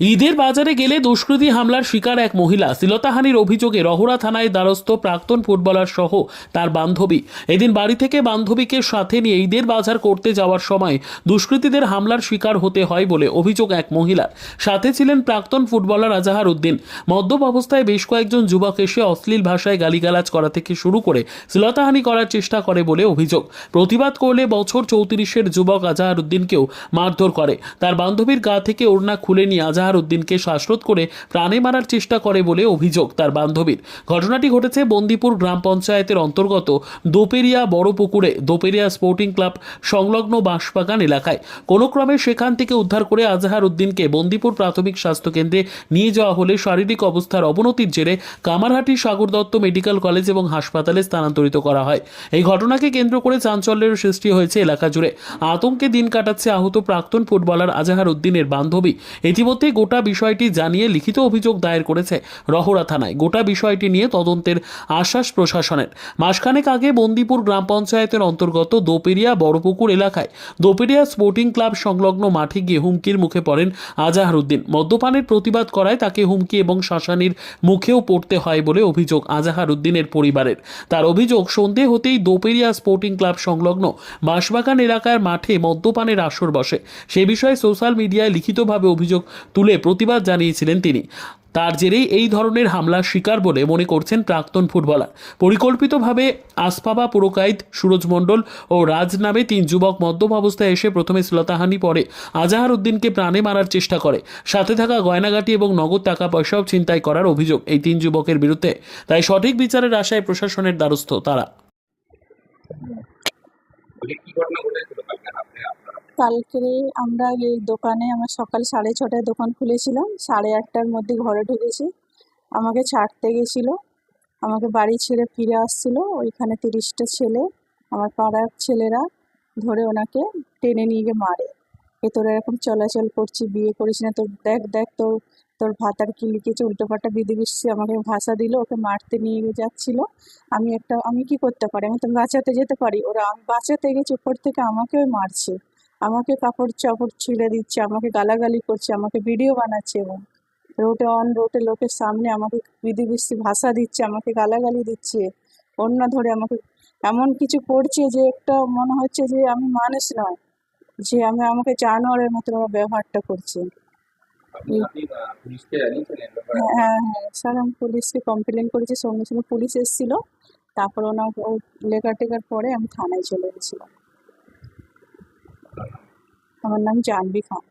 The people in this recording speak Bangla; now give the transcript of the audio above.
ঈদের বাজারে গেলে দুষ্কৃতী হামলার শিকার এক মহিলা। শ্লীলতাহানির অভিযোগে রহুরা থানায় দ্বারস্থ প্রাক্তন ফুটবলার সহ তার বান্ধবী। এদিন বাড়ি থেকে বান্ধবীকে সাথে নিয়ে ঈদের বাজার করতে যাওয়ার সময় দুষ্কৃতীদের হামলার শিকার হতে হয় বলে অভিযোগ এক মহিলার। সাথে ছিলেন প্রাক্তন ফুটবলার আজাহার উদ্দিন। মদ্যপ অবস্থায় বেশ কয়েকজন যুবক এসে অশ্লীল ভাষায় গালিগালাজ করা থেকে শুরু করে শ্লীলতাহানি করার চেষ্টা করে বলে অভিযোগ। প্রতিবাদ করলে বছর চৌত্রিশের যুবক আজাহার উদ্দিনকেও মারধর করে। তার বান্ধবীর গা থেকে ওড়না খুলে নিয়ে আজাহার উদ্দিনকে শ্বাসরোধ করে প্রাণে মারার চেষ্টা করে বলে অভিযোগ তার বান্ধবীর। ঘটনাটি ঘটেছে বন্দিপুর গ্রাম পঞ্চায়েতের অন্তর্গত দোপেরিয়া বড় পুকুরে, দোপেরিয়া স্পোর্টিং ক্লাব সংলগ্ন বাঁশবাগান এলাকায়। কোনো ক্রমে সেখান থেকে উদ্ধার করে আজাহার উদ্দিনকে বন্দিপুর প্রাথমিক স্বাস্থ্যকেন্দ্রে নিয়ে যাওয়া হলে শারীরিক অবস্থার অবনতির জেরে কামারহাটি সাগর দত্ত মেডিকেল কলেজ এবং হাসপাতালে স্থানান্তরিত করা হয়। এই ঘটনাকে কেন্দ্র করে চাঞ্চল্যের সৃষ্টি হয়েছে এলাকা জুড়ে। আতঙ্কে দিন কাটাচ্ছে আহত প্রাক্তন ফুটবলার আজাহার উদ্দিনের বান্ধবী। ইতিমধ্যে গোটা বিষয়টি জানিয়ে লিখিত অভিযোগ দায়ের করেছে রহরা থানায়। গোটা বিষয়টি নিয়ে তদন্তের আশ্বাস প্রশাসনের। মাসখানেক আগে বন্দিপুর গ্রাম পঞ্চায়েতের অন্তর্গত দোপেরিয়া বড়পুকুর এলাকায় দোপেরিয়া স্পোর্টিং ক্লাব সংলগ্ন মাঠে গিয়ে হুমকির মুখে পড়েন আজাহার উদ্দিন মদ্যপানের প্রতিবাদ করায় তাকে হুমকি এবং শাসানির মুখেও পড়তে হয় বলে অভিযোগ আজাহার উদ্দিনের পরিবারের। তার অভিযোগ, সন্ধে হতেই দোপেরিয়া স্পোর্টিং ক্লাব সংলগ্ন বাঁশবাগান এলাকার মাঠে মদ্যপানের আসর বসে। সে বিষয়ে সোশ্যাল মিডিয়ায় লিখিতভাবে অভিযোগ তুলে প্রতিবাদ জানিয়েছিলেন তিনি। তার জেরেই এই ধরনের হামলার শিকার বলে মনে করছেন প্রাক্তন ফুটবলার। পরিকল্পিতভাবে আসফাবা পুরকাইত সুরজ মণ্ডল ও রাজ নামে তিন যুবক মদ্যপ অবস্থায় এসে প্রথমে শ্লতাহানি পরে আজাহার উদ্দিনকে প্রাণে মারার চেষ্টা করে। সাথে থাকা গয়নাগাটি এবং নগদ টাকা পয়সাও ছিনতাই করার অভিযোগ এই তিন যুবকের বিরুদ্ধে। তাই সঠিক বিচারের আশায় প্রশাসনের দ্বারস্থ তারা। কি ঘটনা ঘটেছিল কালকে আমরা এই দোকানে আমার সকাল সাড়ে ছটায় দোকান খুলেছিলাম। সাড়ে আটটার মধ্যে ঘরে ঢুকেছি। আমাকে ছাড়তে গেছিল। আমাকে বাড়ি ছেড়ে ফিরে আসছিল। ওইখানে তিরিশটা ছেলে, আমার পাড়ার ছেলেরা ধরে ওনাকে টেনে নিয়ে গিয়ে মারে। এ তোরা এরকম চলাচল করছি, বিয়ে করিস না, তোর দেখ দেখ তোর তোর ভাতার কি লিখেছে, উল্টোপাল্টা বিধিবিষি আমাকে ভাষা দিল, ওকে মারতে নিয়ে যাচ্ছিল। আমি একটা, আমি কি করতে পারি? আমি তো বাঁচাতে যেতে পারি। ওরা বাঁচাতে গেছে উপর থেকে আমাকেও মারছে। আমাকে কাপড় চাপড় ছিঁড়ে দিচ্ছে আমাকে গালাগালি করছে আমাকে ভিডিও বানাচ্ছে এবং রোডে অন রোডে লোকের সামনে আমাকে বিধিবিষি ভাষা দিচ্ছে আমাকে গালাগালি দিচ্ছে অন্য ধরে আমাকে এমন কিছু করছে যে একটা মনে হচ্ছে যে আমি মানুষ নয় যে আমি আমাকে জানোয়ারের মতো ব্যবহারটা করছে। ব্যাপারে? হ্যাঁ হ্যাঁ স্যার আমি পুলিশকে কমপ্লেন করেছি সঙ্গে সঙ্গে পুলিশ এসেছিল তারপর ওনার ও লেখা টেকার পরে আমি থানায় চলে গেছিলাম। আমার নাম জাহ্নবী খান